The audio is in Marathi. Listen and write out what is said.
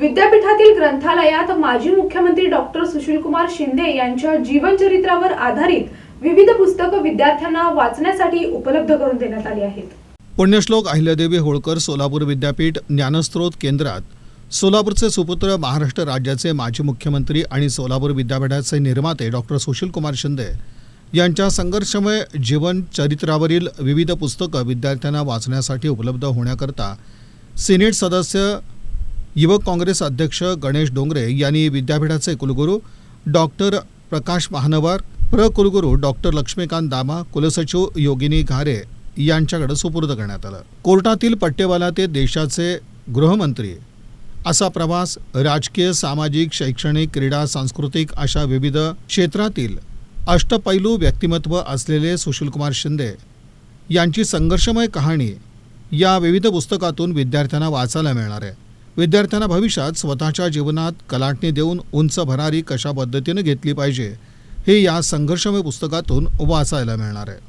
विद्यापीठातील ग्रंथालयात माजी मुख्यमंत्री डॉक्टर सुशीलकुमार शिंदे यांच्या जीवनचरित्रावर आधारित विविध पुस्तकं विद्यार्थ्यांना वाचण्यासाठी उपलब्ध करून देण्यात आली आहेत. पुण्यश्लोक अहिल्यादेवी होळकर सोलापूर विद्यापीठ ज्ञानस्रोत केंद्रात सोलापूरचे सुपुत्र महाराष्ट्र राज्याचे माजी मुख्यमंत्री आणि सोलापूर विद्यापीठाचे निर्माते डॉक्टर सुशीलकुमार शिंदे यांच्या संघर्षमय जीवन चरित्रावरील विविध पुस्तकं विद्यार्थ्यांना वाचण्यासाठी उपलब्ध होण्याकरता सिनेट सदस्य युवक काँग्रेस अध्यक्ष गणेश डोंगरे यांनी विद्यापीठाचे कुलगुरू डॉक्टर प्रकाश महानवर प्र कुलगुरू डॉक्टर लक्ष्मीकांत दामा कुलसचिव योगिनी घारे यांच्याकडे सुपूर्द करण्यात आलं. कोर्टातील पट्टेवाला ते देशाचे गृहमंत्री. असा प्रवास राजकीय सामाजिक शैक्षणिक क्रीडा सांस्कृतिक अशा विविध क्षेत्रातील अष्टपैलू व्यक्तिमत्व असलेले सुशीलकुमार शिंदे यांची संघर्षमय कहाणी या विविध पुस्तकातून विद्यार्थ्यांना वाचायला मिळणार आहे. विद्यार्थ्यांना भविष्यात स्वतःच्या जीवनात कलाटणी देऊन उंच भरारी कशा पद्धतीने घेतली पाहिजे हे या संघर्षमय पुस्तकातून वाचायला मिळणार आहे.